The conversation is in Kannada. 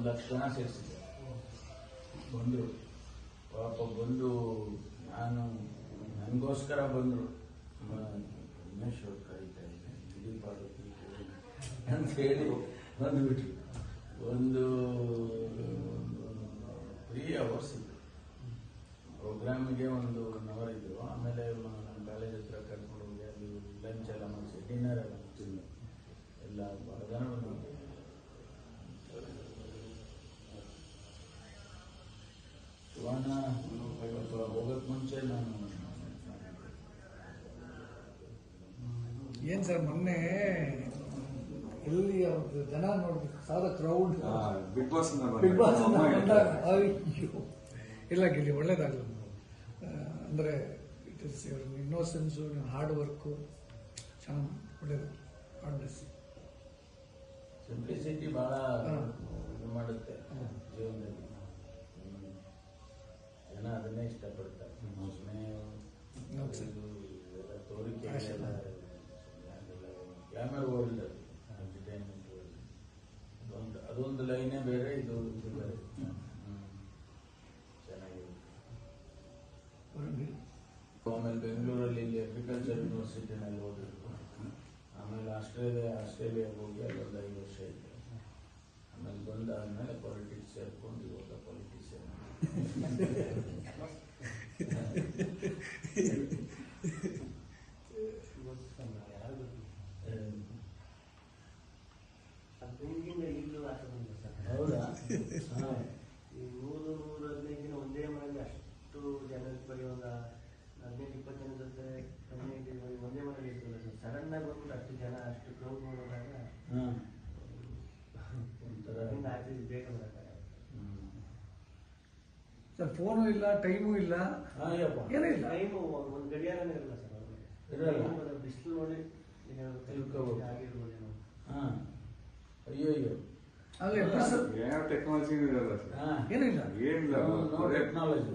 ಒಂದು ಲಕ್ಷ ಜನ ಸೇರಿಸಿದ್ದೆ ಬಂದರು. ಪಾಪ ಬಂದು ನಾನು ನನಗೋಸ್ಕರ ಬಂದರು. ಉಮೇಶ್ ಅವ್ರು ಕರೀತಾ ಇದ್ದೆ ಪಾರ್ವತಿ ಅಂತ ಹೇಳಿ ಬಂದುಬಿಟ್ರು. ಒಂದು ತ್ರೀ ಅವರ್ಸ್ ಇತ್ತು. ಪ್ರೋಗ್ರಾಮಿಗೆ ಒಂದು ಒನ್ ಅವರ್ ಇದ್ದರು ಆಮೇಲೆ ನಮ್ಮ ಕಾಲೇಜ್ ಹತ್ರ ಕರ್ಕೊಂಡು ಹೋಗಿ ಅಲ್ಲಿ ಲಂಚ್ ಎಲ್ಲ ಮಾಡಿಸಿ ಡಿನ್ನರ್ ಎಲ್ಲ ತಿಂದು ಎಲ್ಲ ಭಾಳ ಜನ ಬಂದಿದ್ರು ಶಿವಣ್ಣ ಇವತ್ತು ಹೋಗೋಕ್ ಮುಂಚೆ ನಾನು ಏನ್ ಸರ್ ಮೊನ್ನೆ ಎಲ್ಲಿ ಅವ್ರದ್ದು ಜನ ನೋಡ್ಬೇಕು ಸಾಲ crowd Bigg Boss Bigg Boss ಎಲ್ಲ ಅಯ್ಯೋ. ಇಲ್ಲ ಗಿಲ್ಲಿ ಒಳ್ಳೇದಾಗಲ್ಲ ಅಂದರೆ it is your innocence hard work ಚೆನ್ನಾಗಿ ಒಳ್ಳೇದು ಹಾರ್ಡ್ ಬ್ಲೆಸ್ ಸಿಂಪ್ಲಿಸಿಟಿ ಬಹಳ ಅದನ್ನೇ ಇಷ್ಟಪಡ್ತಾರೆ ಸುಮ್ಮನೆ ಹೌದು ಸರ್. ಇದು ಇವೆಲ್ಲ ತೋರಿಕೆ ಎಲ್ಲ ಕ್ಯಾಮರಾ ವರ್ಲ್ಡ್ ಎಂಟರ್ಟೈನ್ಮೆಂಟ್ ವರ್ಲ್ಡ್ ಅದೊಂದು ಅದೊಂದು ಲೈನೇ ಬೇರೆ ಇದು ಇದು ಬೇರೆ ಹ್ಮ್. ಚೆನ್ನಾಗಿದೆ ಆಮೇಲೆ ಬೆಂಗಳೂರಲ್ಲಿ ಇಲ್ಲಿ ಅಗ್ರಿಕಲ್ಚರ್ ಯೂನಿವರ್ಸಿಟಿನಲ್ಲಿ ಓದಿದ್ರು ಆಮೇಲೆ ಆಸ್ಟ್ರೇಲಿಯಾ ಆಸ್ಟ್ರೇಲಿಯಾಗೆ ಹೋಗಿ ಅಲ್ಲೊಂದು ಐದು ವರ್ಷ ಇದ್ದೆ ಆಮೇಲೆ ಬಂದಾದ್ಮೇಲೆ ಪಾಲಿಟಿಕ್ಸ್ ಸೇರ್ಕೊಂಡು ಇವಾಗ ಪಾಲಿಟಿಷಿಯನ್ ಒಂದು ಹದಿನೈದು ಇಪ್ಪತ್ತು ಜನ ಜೊತೆ ಬರೀ ಒಂದೇ ಮನೆಯಲ್ಲಿ ಇರ್ತದೆ. ಸರ್ ಸಡನ್ ಆಗಿ ಬಂದ್ಬಿಟ್ಟು ಅಷ್ಟು ಜನ ಅಷ್ಟು ಕ್ರೌಡ್ ನೋಡಿದಾಗ ಅದರಿಂದ ಆಚೆ ಬೇಗ ಬರಕ್ಕಾಗಲ್ಲ ಹ್ಮ್. ಸರ್ ಫೋನು ಇಲ್ಲ ಟೈಮು ಇಲ್ಲ. ಏನೂ ಇಲ್ಲ. ಟೈಮು ಒಂದು ಗಡಿಯಾರನೇ ಇರಲ್ಲ ಸರ್ ಇರಲ್ಲ. ಅವ್ರಿಗೆ ಬಿಸಿಲು ನೋಡಿ ತಿಳ್ಕೋಬೋದು. ಆಗಿರ್ಬೋದು ಏನೋ ಹಾ. ಅಯ್ಯೋ ಅಯ್ಯೋ. ಅಲ್ಲ ಯಾವ ಟೆಕ್ನಾಲಜಿ ಇರಲ್ಲ ಸರ್. ಹಾ. ಏನೂ ಏನಿಲ್ಲ. no technology.